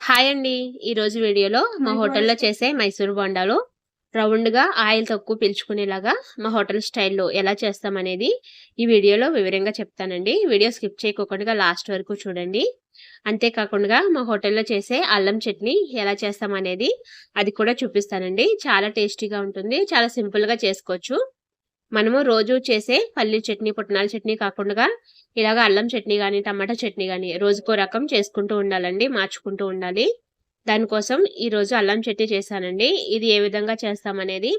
Hi అండి. ఈరోజు వీడియోలో మా హోటల్లో చేసే మైసూర్ బొండాలు రౌండ్గా ఆయిల్ తక్కువ పీల్చుకునేలాగా మా హోటల్ స్టైల్లో ఎలా చేస్తామనేది ఈ వీడియోలో వివరంగా చెప్తానండి. వీడియో స్కిప్ చేయకోకుండా లాస్ట్ వరకు చూడండి. అంతేకాకుండా మా హోటల్లో చేసే అల్లం చట్నీ ఎలా చేస్తామనేది అది కూడా చూపిస్తానండి. చాలా టేస్టీగా ఉంటుంది. చాలా సింపుల్గా చేసుకోవచ్చు. మనము రోజు చేసే పల్లి చట్నీ పుట్నాల చట్నీ కాకుండా ఇలాగ అల్లం చట్నీ కానీ టమాటా చట్నీ కానీ రోజుకో రకం చేసుకుంటూ ఉండాలండి మార్చుకుంటూ ఉండాలి. దానికోసం ఈ రోజు అల్లం చట్నీ చేశానండి. ఇది ఏ విధంగా చేస్తామనేది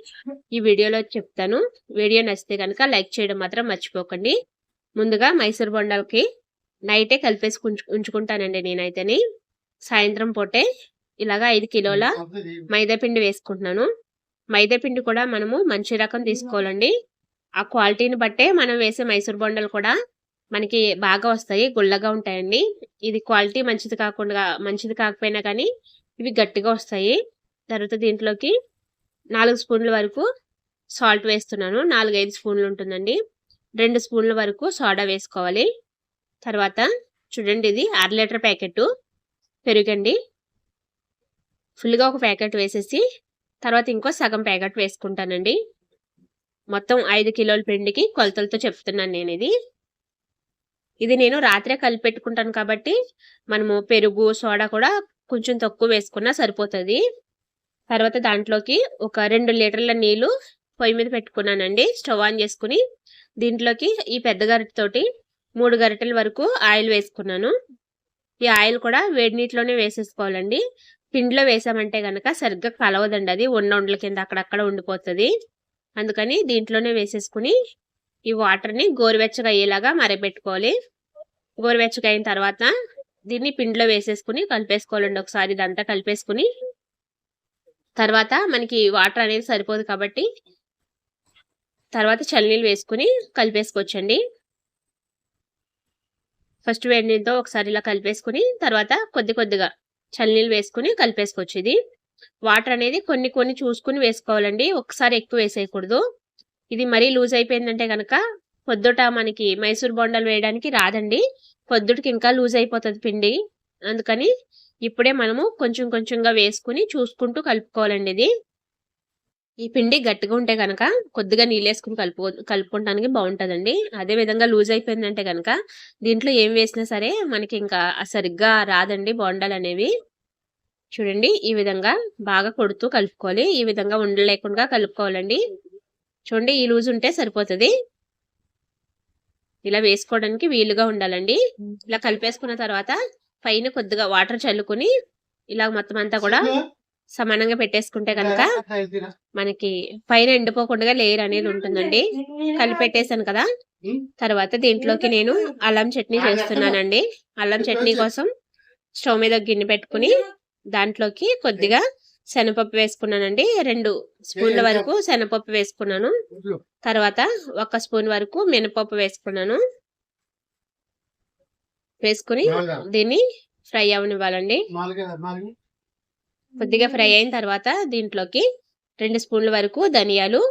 ఈ వీడియోలో చెప్తాను. వీడియో నచ్చితే కనుక లైక్ చేయడం మాత్రం మర్చిపోకండి. ముందుగా మైసూర్ బొండాలకి నైటే కలిపేసి ఉంచుకుంటానండి నేనైతేని. సాయంత్రం పూటే ఇలాగా ఐదు కిలోల మైదా పిండి వేసుకుంటున్నాను. మైదా పిండి కూడా మనము మంచి రకం తీసుకోవాలండి. ఆ క్వాలిటీని బట్టే మనం వేసే మైసూర్ బొండలు కూడా మనకి బాగా వస్తాయి గుల్లగా ఉంటాయండి. ఇది క్వాలిటీ మంచిది కాకుండా మంచిది కాకపోయినా కానీ ఇవి గట్టిగా వస్తాయి. తర్వాత దీంట్లోకి నాలుగు స్పూన్ల వరకు సాల్ట్ వేస్తున్నాను. నాలుగైదు స్పూన్లు ఉంటుందండి. రెండు స్పూన్ల వరకు సోడా వేసుకోవాలి. తర్వాత చూడండి ఇది అర లీటర్ ప్యాకెట్ పెరుగండి. ఫుల్గా ఒక ప్యాకెట్ వేసేసి తర్వాత ఇంకో సగం ప్యాకెట్ వేసుకుంటానండి. మొత్తం ఐదు కిలోల పిండికి కొలతలతో చెప్తున్నాను నేను ఇది. ఇది నేను రాత్రే కలిపి పెట్టుకుంటాను కాబట్టి మనము పెరుగు సోడా కూడా కొంచెం తక్కువ వేసుకున్నా సరిపోతుంది. తర్వాత దాంట్లోకి ఒక రెండు లీటర్ల నీళ్ళు పొయ్యి మీద పెట్టుకున్నానండి. స్టవ్ ఆన్ చేసుకుని దీంట్లోకి ఈ పెద్ద గరిటెతోటి మూడు గరిటెల వరకు ఆయిల్ వేసుకున్నాను. ఈ ఆయిల్ కూడా వేడి నీటిలోనే వేసేసుకోవాలండి. పిండిలో వేసామంటే కనుక సరిగ్గా కలవదండి. అది ఉండ ఉండల కింద అక్కడక్కడ ఉండిపోతుంది. అందుకని దీంట్లోనే వేసేసుకుని ఈ వాటర్ని గోరువెచ్చగా అయ్యేలాగా మరగబెట్టుకోవాలి గోరువెచ్చగా అయిన తర్వాత దీన్ని పిండిలో వేసేసుకుని కలిపేసుకోవాలండి. ఒకసారి ఇదంతా కలిపేసుకుని తర్వాత మనకి వాటర్ అనేది సరిపోదు కాబట్టి తర్వాత చల్లనీళ్ళు వేసుకుని కలిపేసుకోవచ్చండి. ఫస్ట్ వేడి నీళ్ళతో ఒకసారి ఇలా కలిపేసుకుని తర్వాత కొద్ది కొద్దిగా చల్లనీళ్ళు వేసుకుని కలిపేసుకోవచ్చు ఇది. వాటర్ అనేది కొన్ని కొన్ని చూసుకుని వేసుకోవాలండి. ఒకసారి ఎక్కువ వేసేయకూడదు. ఇది మరీ లూజ్ అయిపోయిందంటే కనుక పొద్దుట మనకి మైసూర్ బొండలు వేయడానికి రాదండి. పొద్దుటికి ఇంకా లూజ్ అయిపోతుంది పిండి. అందుకని ఇప్పుడే మనము కొంచెం కొంచెంగా వేసుకుని చూసుకుంటూ కలుపుకోవాలండి ఇది. ఈ పిండి గట్టిగా ఉంటే కనుక కొద్దిగా నీళ్ళేసుకుని కలుపు కలుపుకోవడానికి బాగుంటుందండి. అదే విధంగా లూజ్ అయిపోయిందంటే కనుక దీంట్లో ఏం వేసినా సరే మనకి ఇంకా సరిగ్గా రాదండి బొండాలు అనేవి. చూడండి ఈ విధంగా బాగా కొడుతూ కలుపుకోవాలి. ఈ విధంగా ఉండలేకుండా కలుపుకోవాలండి. చూడండి ఈ లూజ్ ఉంటే సరిపోతుంది. ఇలా వేసుకోవడానికి వీలుగా ఉండాలండి. ఇలా కలిపేసుకున్న తర్వాత పైన కొద్దిగా వాటర్ చల్లుకుని ఇలా మొత్తం అంతా కూడా సమానంగా పెట్టేసుకుంటే కనుక మనకి పైన ఎండిపోకుండా లేయర్ అనేది ఉంటుందండి. కలిపెట్టేసాను కదా. తర్వాత దీంట్లోకి నేను అల్లం చట్నీ చేస్తున్నానండి. అల్లం చట్నీ కోసం స్టవ్ మీద గిన్నె పెట్టుకుని దాంట్లోకి కొద్దిగా శనగపప్పు వేసుకున్నానండి. రెండు స్పూన్ల వరకు శనగపప్పు వేసుకున్నాను. తర్వాత ఒక స్పూన్ వరకు మినపప్పు వేసుకున్నాను. వేసుకుని దీన్ని ఫ్రై అవనివ్వాలండి. కొద్దిగా ఫ్రై అయిన తర్వాత దీంట్లోకి రెండు స్పూన్ల వరకు ధనియాలు.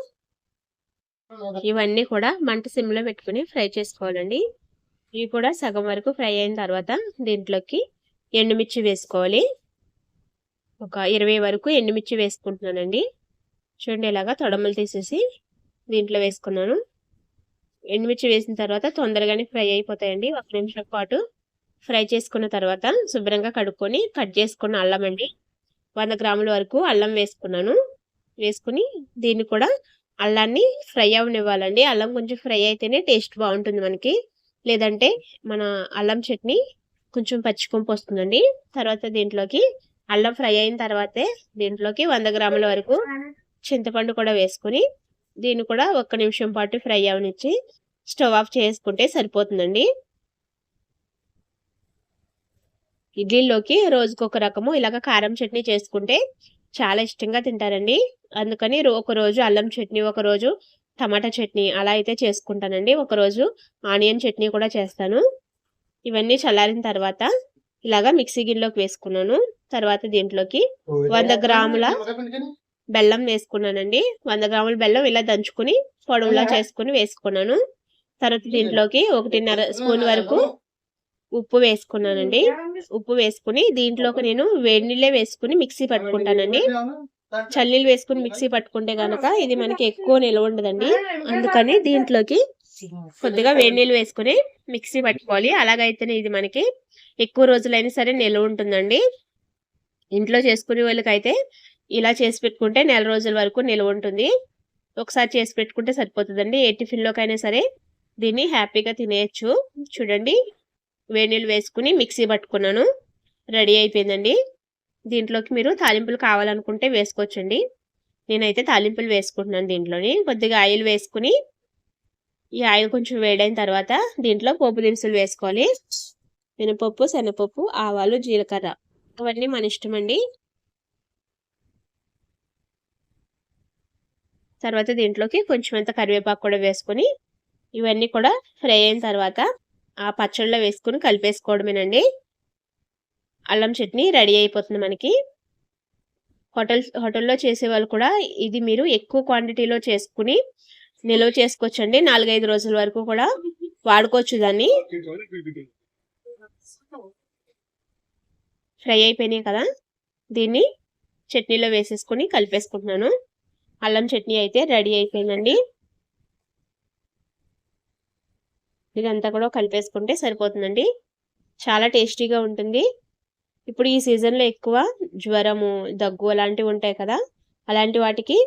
ఇవన్నీ కూడా మంట సిమ్లో పెట్టుకుని ఫ్రై చేసుకోవాలండి. ఇవి కూడా సగం వరకు ఫ్రై అయిన తర్వాత దీంట్లోకి ఎండుమిర్చి వేసుకోవాలి. ఒక ఇరవై వరకు ఎండుమిర్చి వేసుకుంటున్నానండి. చూడండి ఇలాగా తొడమలు తీసేసి దీంట్లో వేసుకున్నాను. ఎండుమిర్చి వేసిన తర్వాత తొందరగానే ఫ్రై అయిపోతాయండి. ఒక నిమిషం పాటు ఫ్రై చేసుకున్న తర్వాత శుభ్రంగా కడుక్కొని కట్ చేసుకున్న అల్లం అండి. వంద గ్రాముల వరకు అల్లం వేసుకున్నాను. వేసుకుని దీన్ని కూడా అల్లాన్ని ఫ్రై అవనివ్వాలండి. అల్లం కొంచెం ఫ్రై అయితేనే టేస్ట్ బాగుంటుంది మనకి. లేదంటే మన అల్లం చట్నీ కొంచెం పచ్చికొంపు వస్తుందండి. తర్వాత దీంట్లోకి అల్లం ఫ్రై అయిన తర్వాతే దీంట్లోకి వంద గ్రాముల వరకు చింతపండు కూడా వేసుకుని దీన్ని కూడా ఒక్క నిమిషం పాటు ఫ్రై అవనిచ్చి స్టవ్ ఆఫ్ చేసుకుంటే సరిపోతుందండి. ఇడ్లీలోకి రోజుకొక రకము ఇలాగ కారం చట్నీ చేసుకుంటే చాలా ఇష్టంగా తింటారండి. అందుకని ఒక రోజు అల్లం చట్నీ ఒక రోజు టమాటా చట్నీ అలా అయితే చేసుకుంటానండి. ఒకరోజు ఆనియన్ చట్నీ కూడా చేస్తాను. ఇవన్నీ చల్లారిన తర్వాత ఇలాగా మిక్సీ గిన్నెలోకి వేసుకున్నాను. తర్వాత దీంట్లోకి వంద గ్రాముల బెల్లం వేసుకున్నానండి. వంద గ్రాముల బెల్లం ఇలా దంచుకుని పొడవులా చేసుకుని వేసుకున్నాను. తర్వాత దీంట్లోకి ఒకటిన్నర స్పూన్ వరకు ఉప్పు వేసుకున్నానండి. ఉప్పు వేసుకుని దీంట్లోకి నేను వేడి నీళ్ళే వేసుకుని మిక్సీ పట్టుకుంటానండి. చల్లీలు వేసుకుని మిక్సీ పట్టుకుంటే గనక ఇది మనకి ఎక్కువ నిల్వ ఉండదండి. అందుకని దీంట్లోకి కొద్దిగా వేడి నీళ్ళు వేసుకుని మిక్సీ పట్టుకోవాలి. అలాగైతేనే ఇది మనకి ఎక్కువ రోజులైనా సరే నిల్వ ఉంటుందండి. ఇంట్లో చేసుకునే వాళ్ళకైతే ఇలా చేసి పెట్టుకుంటే నెల రోజుల వరకు నిల్వ ఉంటుంది. ఒకసారి చేసి పెట్టుకుంటే సరిపోతుందండి. ఏ టిఫిన్లోకైనా సరే దీన్ని హ్యాపీగా తినేయచ్చు. చూడండి వేడి నీళ్ళు వేసుకుని మిక్సీ పట్టుకున్నాను. రెడీ అయిపోయిందండి. దీంట్లోకి మీరు తాలింపులు కావాలనుకుంటే వేసుకోవచ్చండి. నేనైతే తాలింపులు వేసుకుంటున్నాను దీంట్లోని. కొద్దిగా ఆయిల్ వేసుకుని ఈ ఆయిల్ కొంచెం వేడైన తర్వాత దీంట్లో పోపు దినుసులు వేసుకోవాలి. మినపప్పు శనగపప్పు ఆవాలు జీలకర్ర. అవన్నీ మన ఇష్టం అండి. తర్వాత దీంట్లోకి కొంచెం అంత కరివేపాకు కూడా వేసుకొని ఇవన్నీ కూడా ఫ్రై అయిన తర్వాత ఆ పచ్చళ్ళలో వేసుకుని కలిపేసుకోవడమేనండి. అల్లం చట్నీ రెడీ అయిపోతుంది మనకి. హోటల్ హోటల్లో చేసే వాళ్ళు కూడా ఇది మీరు ఎక్కువ క్వాంటిటీలో చేసుకుని నిల్వ చేసుకోవచ్చండి. నాలుగైదు రోజుల వరకు కూడా వాడుకోవచ్చు దాన్ని. ఫ్రై అయిపోయినాయి కదా దీన్ని చట్నీలో వేసేసుకొని కలిపేసుకుంటున్నాను. అల్లం చట్నీ అయితే రెడీ అయిపోయిందండి. ఇదంతా కూడా కలిపేసుకుంటే సరిపోతుందండి. చాలా టేస్టీగా ఉంటుంది. ఇప్పుడు ఈ సీజన్లో ఎక్కువ జ్వరము దగ్గు అలాంటివి ఉంటాయి కదా అలాంటి వాటికి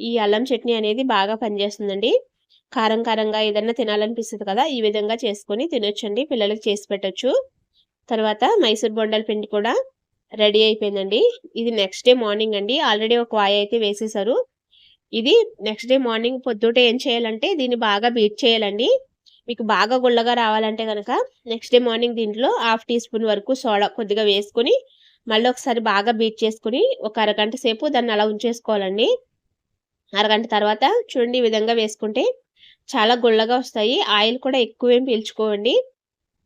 ఈ అల్లం చట్నీ అనేది బాగా పనిచేస్తుందండి. కారం కారంగా ఏదన్నా తినాలనిపిస్తుంది కదా ఈ విధంగా చేసుకొని తినొచ్చండి. పిల్లలకి చేసి పెట్టచ్చు. తర్వాత మైసూర్ బొండల పిండి కూడా రెడీ అయిపోయిందండి. ఇది నెక్స్ట్ డే మార్నింగ్ అండి. ఆల్రెడీ ఒక వాయ అయితే వేసేసారు ఇది నెక్స్ట్ డే మార్నింగ్ పొద్దుటే ఏం చేయాలంటే దీన్ని బాగా బీట్ చేయాలండి. మీకు బాగా గుళ్ళగా రావాలంటే కనుక నెక్స్ట్ డే మార్నింగ్ దీంట్లో హాఫ్ టీ స్పూన్ వరకు సోడా కొద్దిగా వేసుకొని మళ్ళీ ఒకసారి బాగా బీట్ చేసుకుని ఒక అరగంట సేపు దాన్ని అలా ఉంచేసుకోవాలండి. అరగంట తర్వాత చూడండి ఈ విధంగా వేసుకుంటే చాలా గుళ్ళగా వస్తాయి. ఆయిల్ కూడా ఎక్కువేం పీల్చుకోండి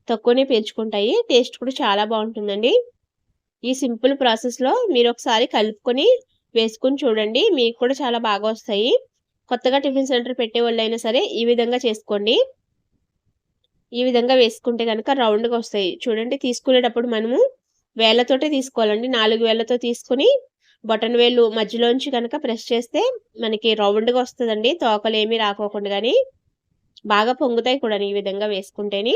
తక్కువనే పీల్చుకుంటాయి. టేస్ట్ కూడా చాలా బాగుంటుందండి. ఈ సింపుల్ ప్రాసెస్లో మీరు ఒకసారి కలుపుకొని వేసుకుని చూడండి. మీకు కూడా చాలా బాగా వస్తాయి. కొత్తగా టిఫిన్ సెంటర్ పెట్టే వాళ్ళైనా సరే ఈ విధంగా చేసుకోండి. ఈ విధంగా వేసుకుంటే కనుక రౌండ్గా వస్తాయి. చూడండి తీసుకునేటప్పుడు మనము వేళ్ళతోటే తీసుకోవాలండి. నాలుగు వేళ్ళతో తీసుకుని బటన్ వేలు మధ్యలోంచి కనుక ప్రెస్ చేస్తే మనకి రౌండ్గా వస్తుందండి. తోకలు ఏమీ రాకోకుండా కానీ బాగా పొంగుతాయి కూడా ఈ విధంగా వేసుకుంటేని.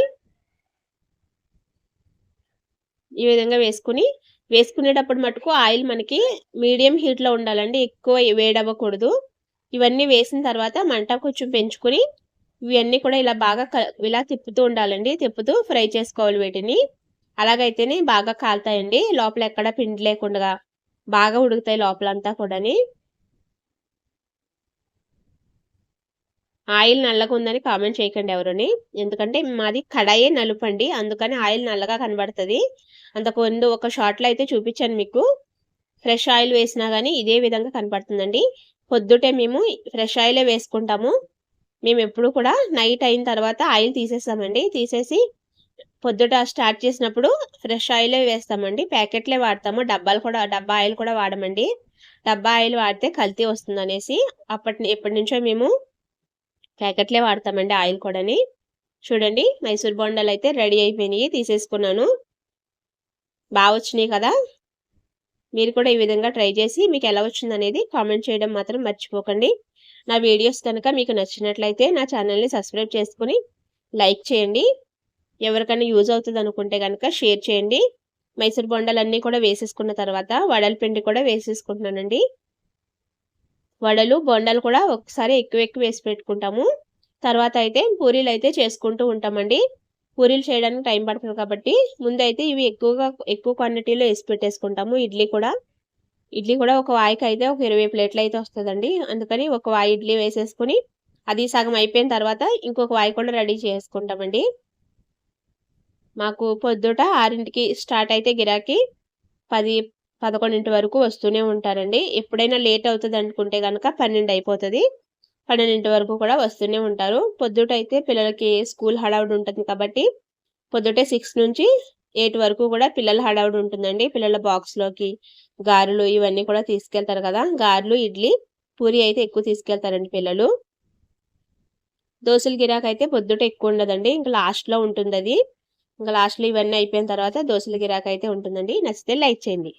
ఈ విధంగా వేసుకుని వేసుకునేటప్పుడు మటుకు ఆయిల్ మనకి మీడియం హీట్లో ఉండాలండి. ఎక్కువ వేడవ్వకూడదు. ఇవన్నీ వేసిన తర్వాత మంట కొంచెం పెంచుకొని ఇవన్నీ కూడా ఇలా బాగా ఇలా తిప్పుతూ ఉండాలండి. తిప్పుతూ ఫ్రై చేసుకోవాలి వీటిని. అలాగైతేనే బాగా కాలుతాయండి. లోపల ఎక్కడ పిండి లేకుండా బాగా ఉడుకుతాయి లోపలంతా కూడాని. ఆయిల్ నల్లగా ఉందని కామెంట్ చేయకండి ఎవరని. ఎందుకంటే మాది కడాయే నలుపండి అందుకని ఆయిల్ నల్లగా కనబడుతుంది. అంతకుముందు ఒక షార్ట్లో అయితే చూపించాను మీకు. ఫ్రెష్ ఆయిల్ వేసినా కానీ ఇదే విధంగా కనపడుతుందండి. పొద్దుటే మేము ఫ్రెష్ ఆయిలే వేసుకుంటాము. మేము ఎప్పుడు కూడా నైట్ అయిన తర్వాత ఆయిల్ తీసేస్తామండి. తీసేసి పొద్దుట స్టార్ట్ చేసినప్పుడు ఫ్రెష్ ఆయిలే వేస్తామండి. ప్యాకెట్లే వాడతాము. డబ్బాలు కూడా డబ్బా ఆయిల్ కూడా వాడమండి. డబ్బా ఆయిల్ వాడితే కల్తీ వస్తుంది అనేసి అప్పటి ఎప్పటి నుంచో మేము ప్యాకెట్లే వాడతామండి ఆయిల్ కూడాని. చూడండి మైసూర్ బొండాలు అయితే రెడీ అయిపోయినాయి తీసేసుకున్నాను. బాగా వచ్చినాయి కదా? మీరు కూడా ఈ విధంగా ట్రై చేసి మీకు ఎలా వచ్చింది అనేది కామెంట్ చేయడం మాత్రం మర్చిపోకండి. నా వీడియోస్ కనుక మీకు నచ్చినట్లయితే నా ఛానల్ని సబ్స్క్రైబ్ చేసుకుని లైక్ చేయండి. ఎవరికైనా యూజ్ అవుతుంది అనుకుంటే కనుక షేర్ చేయండి. మైసూర్ బొండాలన్నీ కూడా వేసేసుకున్న తర్వాత వడల పిండి కూడా వేసేసుకుంటున్నానండి. వడలు బొండలు కూడా ఒకసారి ఎక్కువ ఎక్కువ వేసి పెట్టుకుంటాము. తర్వాత అయితే పూరీలు అయితే చేసుకుంటూ ఉంటామండి. పూరీలు చేయడానికి టైం పడుతుంది కాబట్టి ముందైతే ఇవి ఎక్కువగా ఎక్కువ క్వాంటిటీలో వేసి పెట్టేసుకుంటాము ఇడ్లీ కూడా. ఇడ్లీ కూడా ఒక వాయికి అయితే ఒక ఇరవై ప్లేట్లు అయితే వస్తుందండి. అందుకని ఒక వాయి ఇడ్లీ వేసేసుకుని అది సగం అయిపోయిన తర్వాత ఇంకొక వాయి కూడా రెడీ చేసుకుంటామండి. మాకు పొద్దుట ఆరింటికి స్టార్ట్ అయితే గిరాకీ పది పదకొండింటి వరకు వస్తూనే ఉంటారండి. ఎప్పుడైనా లేట్ అవుతుంది అనుకుంటే కనుక పన్నెండు అయిపోతుంది. పన్నెండింటి వరకు కూడా వస్తూనే ఉంటారు. పొద్దుట అయితే పిల్లలకి స్కూల్ హడావుడి ఉంటుంది కాబట్టి పొద్దుటే సిక్స్ నుంచి ఎయిట్ వరకు కూడా పిల్లల హడావుడి ఉంటుందండి. పిల్లల బాక్స్లోకి గారెలు ఇవన్నీ కూడా తీసుకెళ్తారు కదా. గారెలు ఇడ్లీ పూరి అయితే ఎక్కువ తీసుకెళ్తారండి పిల్లలు. దోశల గిరాకైతే అయితే పొద్దుట ఎక్కువ ఉండదండి. ఇంకా లాస్ట్లో ఉంటుంది అది ఇంకా లాస్ట్లో ఇవన్నీ అయిపోయిన తర్వాత దోశల గిరాకైతే ఉంటుందండి. నచ్చితే లైక్ చేయండి.